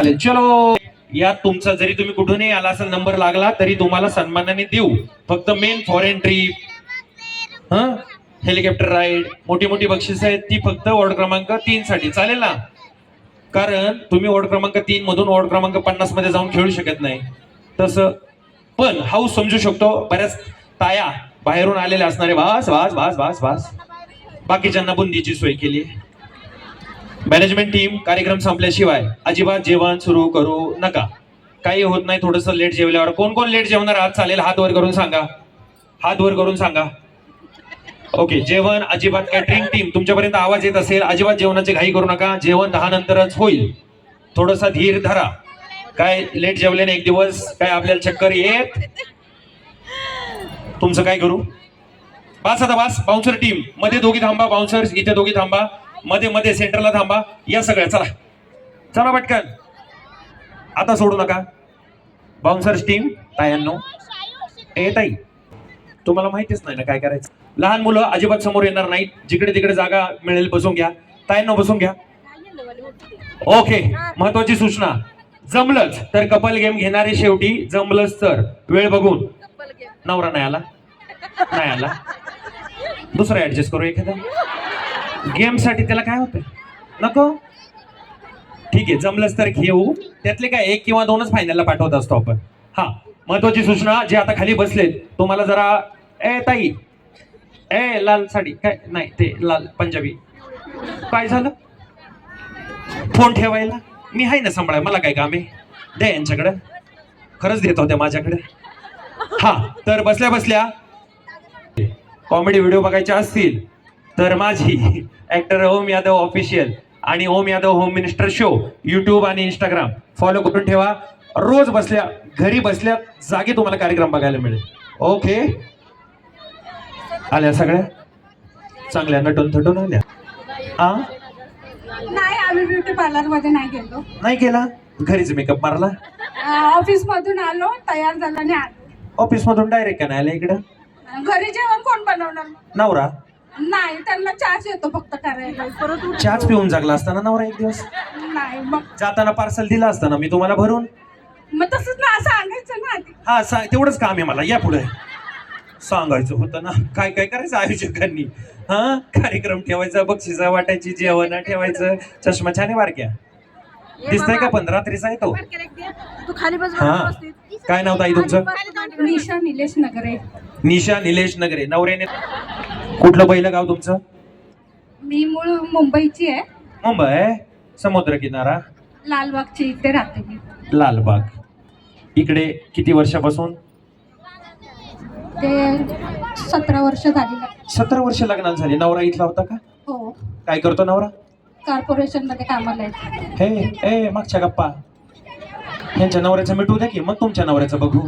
चालेल. चलो. यात तुमचा जरी तुम्ही कुठूनही आला असेल नंबर लागला तरी तुम्हाला सन्मानाने देऊ. फक्त मेन फॉरेन ट्रीप हा? हेलिकॉप्टर राईड मोठी मोठी बक्षिस आहेत ती फक्त वॉर्ड क्रमांक तीन साठी. चालेल ना? कारण तुम्ही वॉर्ड क्रमांक तीन मधून वॉर्ड क्रमांक पन्नासमध्ये जाऊन खेळू शकत नाही. तसं पण हाऊस समजू शकतो. बऱ्याच ताया बाहेरून आलेल्या असणारे. वास वास वास वास वास बाकीच्यांना बुंदीची सोय केली. मॅनेजमेंट टीम कार्यक्रम संपल्याशिवाय अजिबात जेवण सुरू करू नका. काही होत नाही थोडस लेट जेवल्यावर. कोण कोण लेट जेवणार? आज चालेल. हात वर करून सांगा. हात वर करून सांगा. ओके जेवण अजिबात कॅटरिंग टीम तुमच्यापर्यंत आवाज येत असेल अजिबात जेवणाची घाई करू नका. जेवण दहा नंतरच होईल. थोडासा धीर धरा. काय लेट जेवल्याने एक दिवस काय आपल्याला चक्कर येत? तुमचं काय करू? बास आता बास. बाउन्सर टीममध्ये दोघी थांबा. बाउन्सर इथे दोघी थांबा. मध्ये मध्ये सेंटरला थांबा. या सगळ्या चला. चला पटकन. आता सोडू नका. Bouncers team तायांनो. ए ताई. तुम्हाला माहितीच नाही ना काय करायचं. लहान मुलं अजिबात समोर येणार नाहीत. जिकडे तिकडे जागा मिळेल बसून घ्या. तायांनो बसून घ्या. ओके. महत्वाची सूचना. जमलंच. तर कपल गेम घेणारे शेवटी जमलंच तर वेळ बघून. नवरा नाही आला. नाही आला. दुसरा ऍडजस्ट करू एखादा. गेमसाठी त्याला काय होतं नको? ठीक आहे जमलंच तर घेऊ. त्यातले काय एक किंवा दोनच फायनलला पाठवत असतो आपण. हा महत्वाची सूचना जे आता खाली बसलेत तुम्हाला जरा ए ताई. ए लाल साडी. काय? नाही ते लाल पंजाबी. काय झालं? फोन ठेवायला? मी आहे ना सांभाळाय मला काय काम आहे? द्या यांच्याकडं. खरंच देत होत्या माझ्याकडे. हा तर बसल्या बसल्या कॉमेडी व्हिडिओ बघायचे असतील तर माझी ऍक्टर ओम यादव ऑफिशियल आणि Om Yadav home minister show YouTube आणि इंस्टाग्राम फॉलो करून ठेवा. रोज बसल्या घरी बसल्या जागी तुम्हाला कार्यक्रम बघायला मिळेल. ओके आल्या सगळ्या? चांगल्या नटून थटून आल्या. हा नाही आम्ही ब्युटी पार्लरमध्ये नाही गेलो. नाही केला घरीच मेकअप मारला? ऑफिस मधून आलो तयार झालं आलो. ऑफिस मधून डायरेक्ट का नाही आला इकडं? घरी जेवण कोण बनवणार? नवरा? नाही त्यांना चार्ज येतो फक्त करायला. परत उठ- चहाच पिऊन जगला असताना नवरा एक दिवस? नाही मग जाताना पार्सल दिला असताना मी तुम्हाला भरून? मग तसंच ना सांगायचं ना आधी. हा सा तेवढंच काम आहे मला. या पुढे. सांगायचं होतं ना. काय काय करायचं आयोजकांनी? हा? कार्यक्रम ठेवायचा बक्षिसा वाटायची जेवण ठेवायचं. चष्मा छान आहे बारक्या? दिसतंय का? पण रात्रीचा आहे तो तू खाली बस हा. काय नाव ताई तुमचं? निशा निलेश नगरे. निशा निलेश नगरे नवऱ्याने कुठलं पहिलं गाव तुमचं? मी मूळ मुंबईची आहे. मुंबई समुद्र किनारा. लालबागची इथे राहते मी. लालबाग. इकडे किती वर्षापासून? ते सतरा वर्ष झाली. सतरा वर्ष लग्नाला झाली. नवरा इथला होता का? हो. काय करतो नवरा? कॉर्पोरेशनमध्ये कामाला हे ए मागच्या गप्पा. यांच्या नवऱ्याचं मिटू द्या की मग तुमच्या नवऱ्याचं बघू.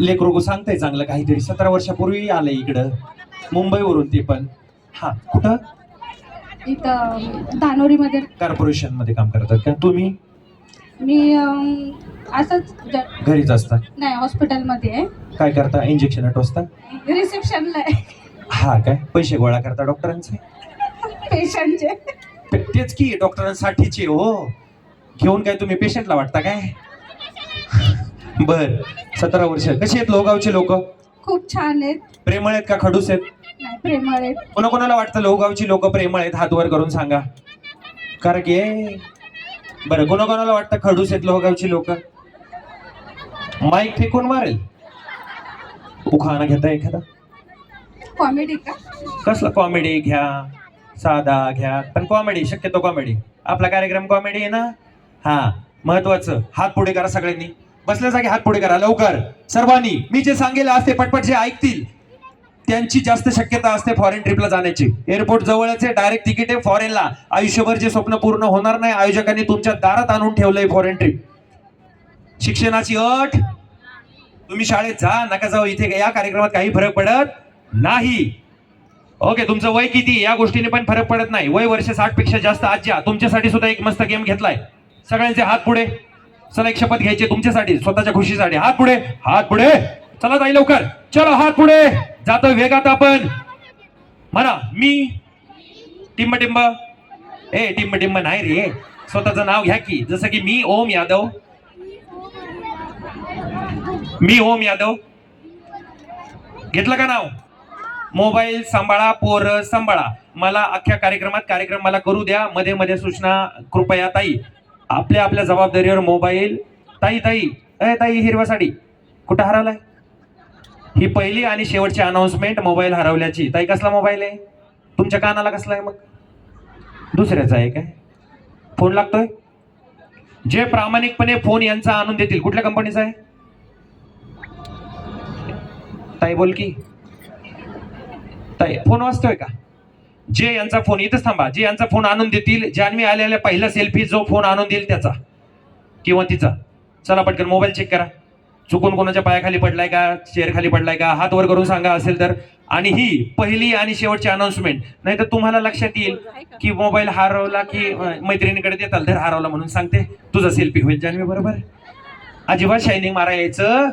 लेकरोगू सांगताय चांगलं काहीतरी. सतरा वर्षापूर्वी आलंय इकडं. मुंबईवरून ते पण. हा कुठं? इथं धानोरीमध्ये. कॉर्पोरेशनमध्ये काम करतात का? तुम्ही? मी अं, असंच ज- घरीच असता? नाही हॉस्पिटलमध्ये आहे. काय करता? इंजेक्शन टोचता रिसेप्शनला आहे. हा काय? पैसे गोळा करता डॉक्टरांचे? पेशंटचे. तेच की डॉक्टरांसाठीचे हो. घेऊन काय तुम्ही पेशंटला वाटता काय? बर. सतरा वर्ष. कशी आहेत लोहगावचे लोक? खूप छान आहेत. प्रेमळ आहेत का खडूस आहेत? नाही प्रेमळ आहेत. कोणाकोणाला वाटतं लोहगावची लोक प्रेमळ आहेत? हात वर करून सांगा. कारण की बरं. कोणाकोणाला वाटतं खडूस आहेत लोहगावची लोक? माईक फेकून मारेल. उखाणा घेता एखादा? कॉमेडी का? कसला कॉमेडी? घ्या. साधा घ्या. पण कॉमेडी शक्यतो कॉमेडी आपला कार्यक्रम कॉमेडी आहे ना? हा महत्वाचं. हात पुढे करा सगळ्यांनी. बसल्या जागी हात पुढे करा लवकर. सर्वांनी मी जे सांगेल असते पटपट जे ऐकतील त्यांची जास्त शक्यता असते फॉरेन ट्रिपला जाण्याची. एअरपोर्ट जवळच आहे डायरेक्ट तिकीट आहे फॉरेनला आयुष्यभर जे स्वप्न पूर्ण होणार नाही आयोजकांनी तुमच्या दारात आणून ठेवलंय फॉरेन ट्रिप शिक्षणाची अट. तुम्ही शाळेत जा नका जाऊ इथे या कार्यक्रमात काही फरक पडत नाही. ओके तुमचं वय किती? या गोष्टीने पण फरक पडत नाही. वय वर्ष साठपेक्षा जास्त आज्या तुमच्यासाठी सुद्धा एक मस्त गेम घेतलाय. सगळ्यांचे हात पुढे. चला एक शपथ घ्यायची तुमच्यासाठी स्वतःच्या खुशीसाठी. हात पुढे. हात पुढे. चला जाई लवकर. चलो हात पुढे. जातो वेगात आपण. म्हणा मी? टिंब टिंब ए टिंब टिंब नाही रे. स्वतःचं नाव घ्या की. जसं की मी ओम यादव. मी ओम यादव. घेतलं का नाव? मोबाईल सांभाळा पोर सांभाळा. मला अख्ख्या कार्यक्रमात कार्यक्रम मला करू द्या. मध्ये मध्ये सूचना कृपया ताई. आपल्या आपल्या जबाबदारीवर मोबाईल. ताई ताई. अय ताई हिरवा साडी कुठं हरवलाय? ही पहिली आणि शेवटची अनाउन्समेंट मोबाईल हरवल्याची. ताई कसला मोबाईल आहे? तुमच्या कानाला कसला आहे मग? दुसऱ्याचा आहे काय? फोन लागतोय? जे प्रामाणिकपणे फोन यांचा आणून देतील कुठल्या कंपनीचा आहे? ताई बोल की. ताई फोन वाचतोय का? जे यांचा फोन इथंच थांबा. जे यांचा फोन आणून देतील जान्हवी आलेल्या पहिला सेल्फी जो फोन आणून देईल त्याचा किंवा तिचा. चला पटकन मोबाईल चेक करा. चुकून कोणाच्या पायाखाली पडलाय का चेअर खाली पडलाय का हात वर करून सांगा असेल तर. आणि ही पहिली आणि शेवटची अनाउन्समेंट नाही तर तुम्हाला लक्षात येईल की मोबाईल हरवला की मैत्रिणीकडे देताल तर हरवला म्हणून सांगते. तुझा सेल्फी होईल जान्हवी बरोबर? अजिबात शायनिंग मारा यायचं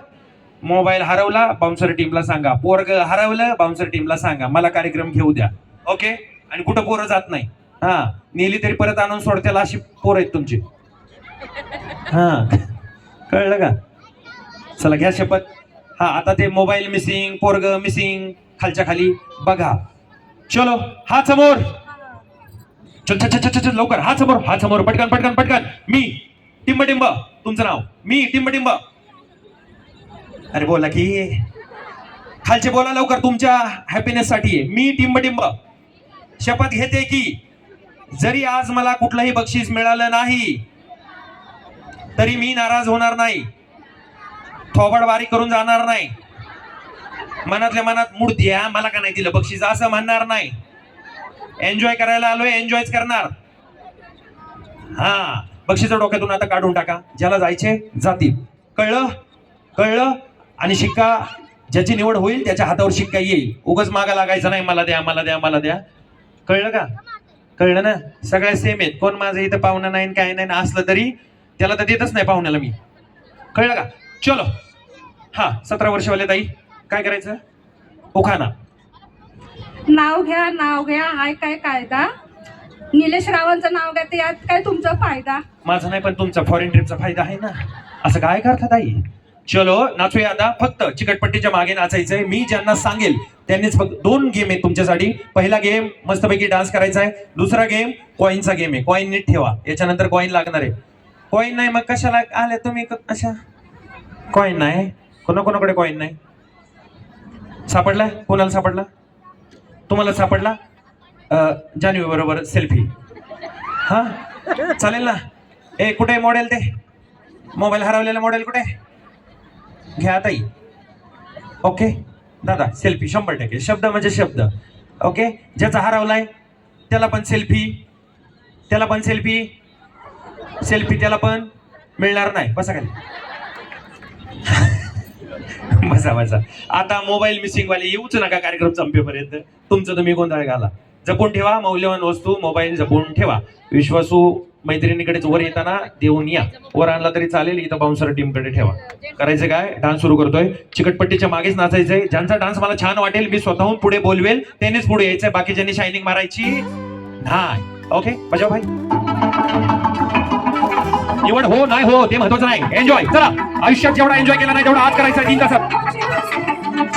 मोबाईल हरवला बाउन्सर टीमला सांगा. पोरग हरवलं बाउन्सर टीमला सांगा. मला कार्यक्रम घेऊ द्या. ओके आणि कुठं पोरं जात नाही. हा. नेली तरी परत आणून सोडत्याला अशी पोरं आहेत तुमची. हा. कळलं का? चला घ्या शपथ. हा आता ते मोबाईल मिसिंग पोरग मिसिंग खालच्या खाली. बघा. चलो हात समोर. चल चल लवकर. हात समोर हात समोर. पटकन पटकन पटकन. मी टिंब टिंब तुमचं नाव. मी टिंब टिंब अरे बोला की. खालचे बोला लवकर तुमच्या हॅपीनेससाठी मी टिंब टिंब शपथ घेते की जरी आज मला कुठलंही बक्षीस मिळालं नाही तरी मी नाराज होणार नाही. थोबडवारी करून जाणार नाही. मनातल्या मनात मूड द्या मला का नाही दिलं बक्षीस? असं म्हणणार नाही. एन्जॉय करायला आलोय एन्जॉयच करणार. हा बक्षीस डोक्यातून आता काढून टाका. ज्याला जायचे जातील. कळलं? कळलं? आणि शिक्का ज्याची निवड होईल त्याच्या हातावर शिक्का येईल. उगाच मागा लागायचं नाही मला द्या मला द्या मला द्या. कळलं का? कळलं ना? सगळ्या सेम आहेत. कोण माझं इथं पाहुणं नाही काय नाही असलं तरी त्याला तर देतच नाही पाहुण्याला मी. कळलं का? चलो. हा सतरा वर्षवाले ताई काय करायचं? उखाना. नाव घ्या नाव घ्या. हाय काय कायदा? निलेश रावांचं नाव घ्या ते यात काय तुमचा फायदा? माझा नाही पण तुमचा फॉरेन ट्रिपचा फायदा आहे ना. असं काय करता ताई? चलो नाचूया आता. फक्त चिकटपट्टीच्या मागे नाचायचंय. मी ज्यांना सांगेल त्यांनीच फक्त दोन गेम आहेत तुमच्यासाठी. पहिला गेम मस्तपैकी डान्स करायचा आहे. दुसरा गेम कॉईनचा गेम आहे. कॉईन नीट ठेवा. याच्यानंतर कॉईन लागणार आहे. कॉईन नाही मग कशाला आले तुम्ही? अशा. कॉईन नाही. कोणा कोणाकडे कॉईन नाही? सापडला? कोणाला सापडला? तुम्हाला सापडला? अं, जान्हवी बरोबर सेल्फी हा? चालेल ना? ए कुठे मॉडेल ते? मोबाईल हरवलेला मॉडेल कुठे? घ्या ताई. ओके दादा सेल्फी शंभर टक्के. शब्द म्हणजे शब्द. ओके ज्याचा हरवलाय त्याला पण सेल्फी त्याला पण सेल्फी सेल्फी त्याला पण मिळणार नाही. बसा खाली. बसा बसा. आता मोबाईल मिसिंगवाले येऊच नका कार्यक्रम संपेपर्यंत. तुमचं तुम्ही गोंधळ घाला. जपून ठेवा मौल्यवान वस्तू मोबाईल जपून ठेवा. विश्वासू मैत्रिणीकडेच वर येताना देऊन या. वर आणला तरी चालेल इथं बाउन्सर टीमकडे ठेवा. करायचं काय? डान्स सुरू करतोय. चिकटपट्टीच्या मागेच नाचायचंय. ज्यांचा डान्स मला छान वाटेल मी स्वतःहून पुढे बोलवेल. त्यांनीच पुढे यायचंय. बाकीच्यांनी शायनिंग मारायची नाही. ओके बजा भाई निवड हो नाही हो ते महत्वाचं नाही. एन्जॉय चला. आयुष्यात जेवढा एन्जॉय केला नाही तेवढा आज करायचा तीन तासात.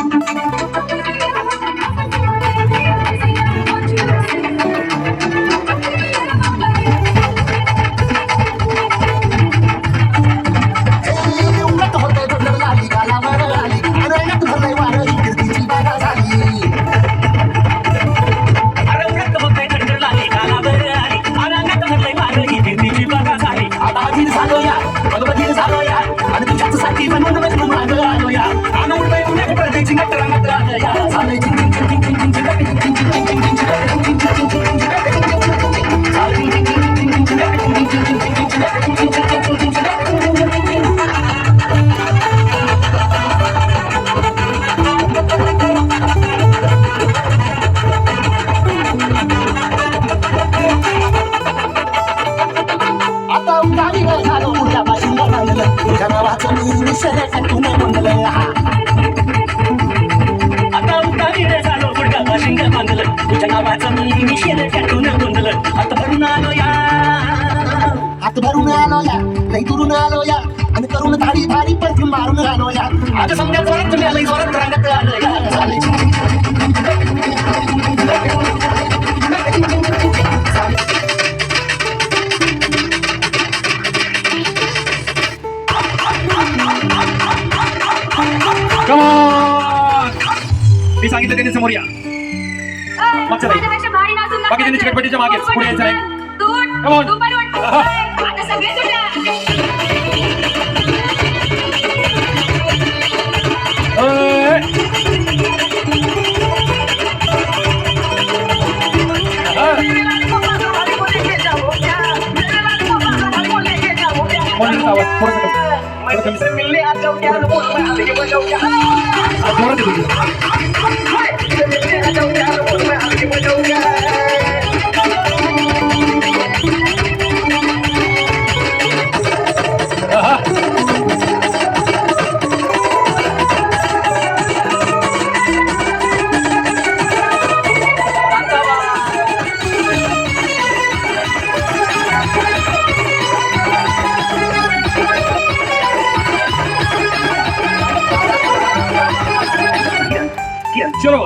समोर या मागच्या ताई. बाकी त्यांनी चिकटपट्टीच्या मागे पुढे यायचं आहे Come on. आता सगळे सुटल्या अय! हा. कोणाचा आवाज? थोडंसं कमी. थोडं चलो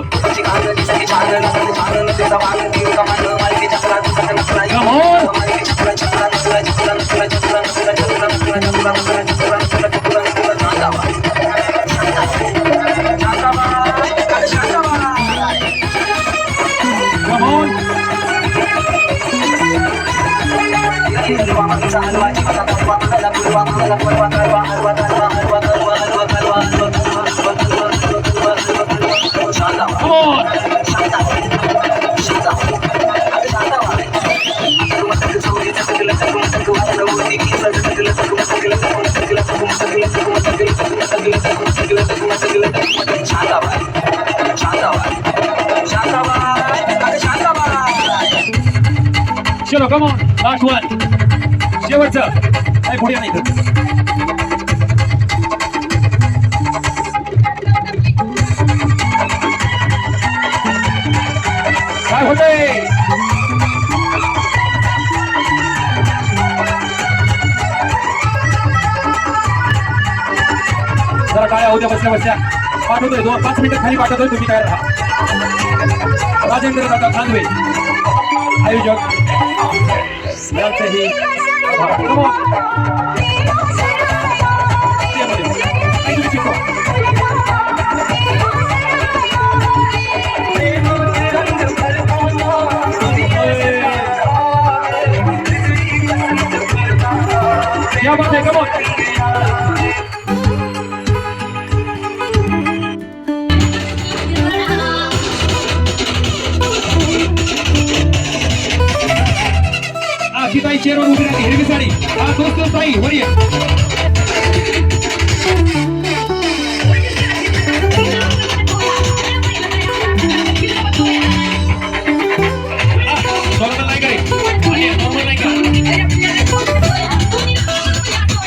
चलो कम ऑन लास्ट वन शेवटचं काय पुढे नाही इथं. काय होतंय जरा काय उद्या बसल्या बसल्या पाठवतोय दोन पाच मिनिटं खाली पाठवतोय तुम्ही तयार राहा राजेंद्र दादा खानवे आयोजक यांचेही आभार. Come on. हा ती ताई चेअरवर उभी राहते. हिरवी साडी. हा तोच ताई वर ये. नॉर्मल नाही का रे आणि नॉर्मल नाही का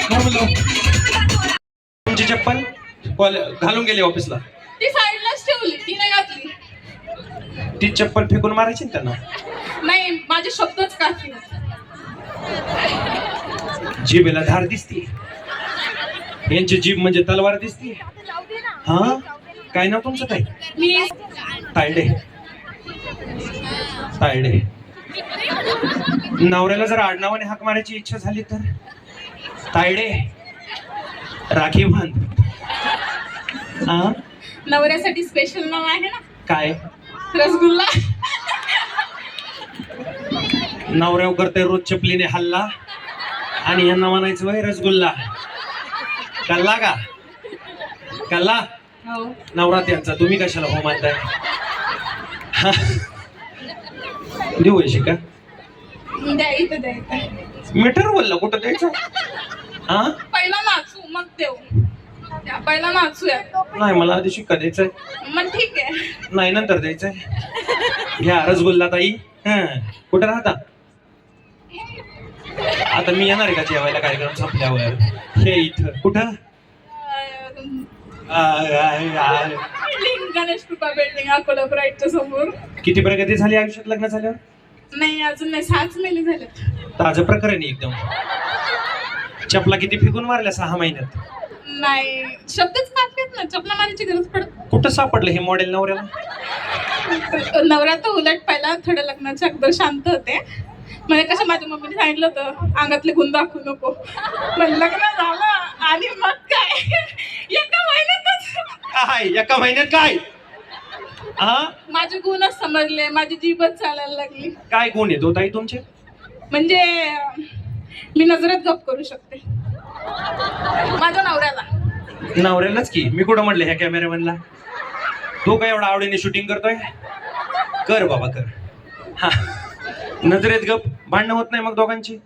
नॉर्मल लाव. तुमची चप्पल घालून गेली ऑफिसला. ती साईडलाच ठेवली. ती नाही घातली. ती चप्पल फेकून मारायची ना त्यांना? नाही माझे शब्दच काफी जिभेला धार दिसते. यांची जीभ म्हणजे तलवार दिसते. हा? काय नाव तुमचं काय तायडे. तायडे. नवऱ्याला जर आडनावाने हाक मारायची इच्छा झाली तर? तायडे. राखी बांध. हा? नवऱ्यासाठी स्पेशल नाव आहे ना? काय? रसगुल्ला. नवऱ्याव करते रोज चपलीने हल्ला. आणि यांना म्हणायचं वय रसगुल्ला. कल्ला का? कल्ला? हो. नवरा त्यांचा तुम्ही कशाला हो मानताय? हा. देऊ शिका मीटर बोलला कुठं द्यायचं? हा? पहिला नाचू मग देऊ. पहिला नाचूया नाही मला आधी शिक्का द्यायचंय. मग ठीक आहे. नाही नंतर द्यायचंय. घ्या रसगुल्ला ताई. हा. कुठं राहता? आता मी येणार आहे का जेवायला? कार्यक्रम संपल्यावर. हे इथं. कुठं? अं, आ, आ, आ. बिल्डिंग गणेश कृपा बिल्डिंग अकोला ब्राईटच्या समोर. किती प्रगती झाली आयुष्यात लग्न झाल्यावर? नाही अजून नाही. सहाच महिने झाले. ताजं प्रकरण आहे एकदम. चपला किती फिकून मारल्या सहा महिन्यात? नाही शब्दच काढतात ना. चपला मारायची गरज पडत कुठं सापडलं हे मॉडेल नवऱ्याला? नवरा तर उलट पहिला थोड्या लग्नाच्या अगोदर शांत होते. म्हणजे कसं माझ्या मम्मीने सांगितलं होतं अंगातले गुण दाखवू नको. पण लग्न झालं आणि मग काय? एका महिन्यातच. काय? एका महिन्यात काय? हा? माझे गुणच समजले माझी जीभच चालायला लागली. काय गुण येतो ताई तुमचे? म्हणजे मी नजरेत गप करू शकते. माझ्या नवऱ्याला. नवऱ्यालाच की? मी कुठं म्हटलं ह्या कॅमेरामॅनला तू काय एवढा आवडीने शूटिंग करतोय? कर बाबा कर. हा. नजरेत गप भांडणं होत नाही मग दोघांची?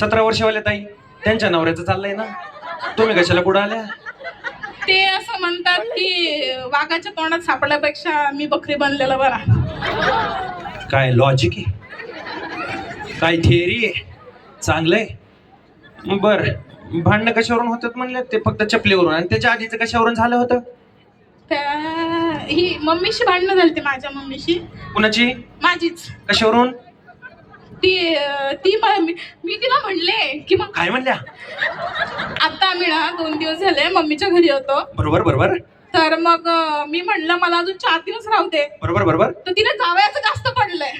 सतरा वर्षवाल्या ताई त्यांच्या नवऱ्याचं चाललंय ना? तुम्ही कशाला पुढे आल्या? ते असं म्हणतात की वाघाच्या तोंडात सापडल्यापेक्षा मी बकरी बनलेला बरा. काय लॉजिक आहे? काय थिअरी आहे? चांगलंय? बर. भांडणं कशावरून होतात म्हणले? ते फक्त चपलीवरून. आणि त्याच्या आधीचं कशावरून झालं होतं? त्या ही मम्मीशी भांडणं झाली माझ्या मम्मीशी. कुणाची? माझीच. कशावरून? ती ती म- मी मी तिला म्हणले की मग काय म्हणल्या? आता आम्ही ना दोन दिवस झाले मम्मीच्या घरी होतो. बरोबर बरोबर. तर मग अं, मी म्हणलं मला अजून चार दिवस राहू दे. बरोबर बरोबर. तर तिला जावयाचं जास्त पडलंय.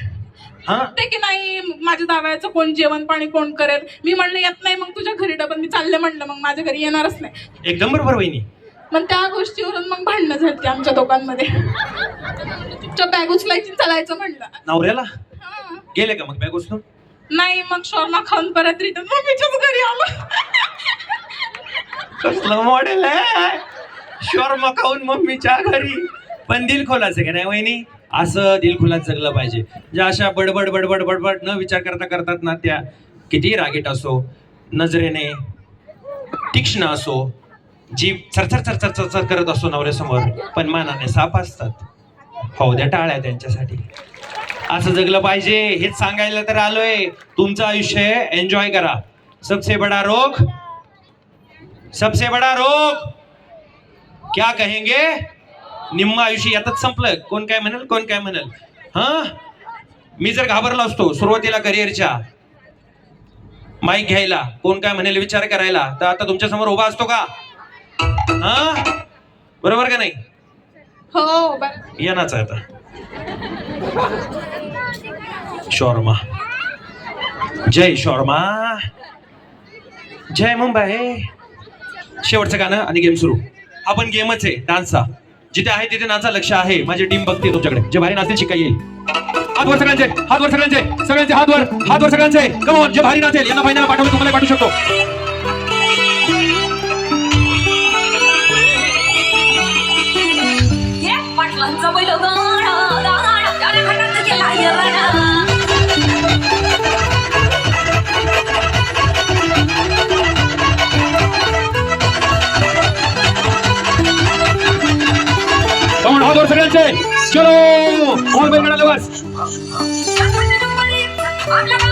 हा? ते की नाही माझ्या जावयाचं कोण जेवण पाणी कोण करेल? मी म्हणलं येत नाही मग तुझ्या घरी डबल. मी चालले म्हणलं मग माझ्या घरी येणारच नाही. एकदम बरोबर वहिनी. मग त्या गोष्टीवरून मग भांडणं झाली आमच्या दोघांमध्ये. तुमच्या बॅग उचलायची चालायचं म्हणलं. नवऱ्याला? हा. गेले का मग बॅग उचलून? नाही मग शॉर्मा खाऊन परत रिटर्न मम्मीच्याच घरी आलो. कसलं मॉडेल आहे? शॉर्मा खाऊन मम्मीच्या घरी. पण दिल खोलाचं का नाही वहिनी? असं दिल खोलात जगलं पाहिजे. ज्या अशा बडबड बडबड बडबड न विचार करता करतात ना त्या. किती रागीट असो नजरेने तीक्ष्ण असो जीभ चरचर चरचर चरचर करत असतो नवऱ्यासमोर पण मानाने साप असतात. हो द्या टाळ्या त्यांच्यासाठी. असं जगलं पाहिजे हेच सांगायला तर आलोय. तुमचं आयुष्य एन्जॉय करा. सबसे बडा रोग? सबसे बडा रोग? क्या कहेंगे? निम्म आयुष्य यातच संपलं. कोण काय म्हणेल कोण काय म्हणेल? हा? मी जर घाबरलो असतो सुरुवातीला करिअरच्या माईक घ्यायला. कोण काय म्हणेल विचार करायला. तर आता तुमच्यासमोर उभा असतो का? हा? बरोबर का नाही? हो येणाच आहे आता. शॉर्मा. जय शॉर्मा. जय मुंबई. शेवटचं गाणं आणि गेम सुरू. आपण गेमच आहे डान्सचा जिथे आहे तिथे नाचा लक्ष आहे. माझी टीम बघते तुमच्याकडे. जे भारी नाचतील शिकाय येईल. हात वर सगळ्यांचे हात वर सगळ्यांचे. सगळ्यांचे हात वर हात वर सगळ्यांचे. कमोन जे भारी नाचेल यांना फायनल पाठवलं तुम्हाला पाठवू शकतो. कमोन हात वर सगळ्यांचे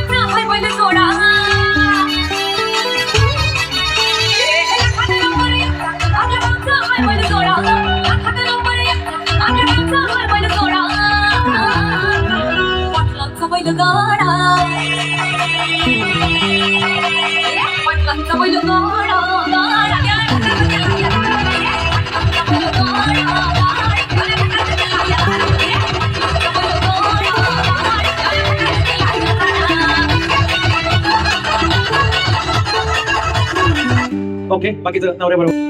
ओके बाकीचं नवऱ्या बरोबर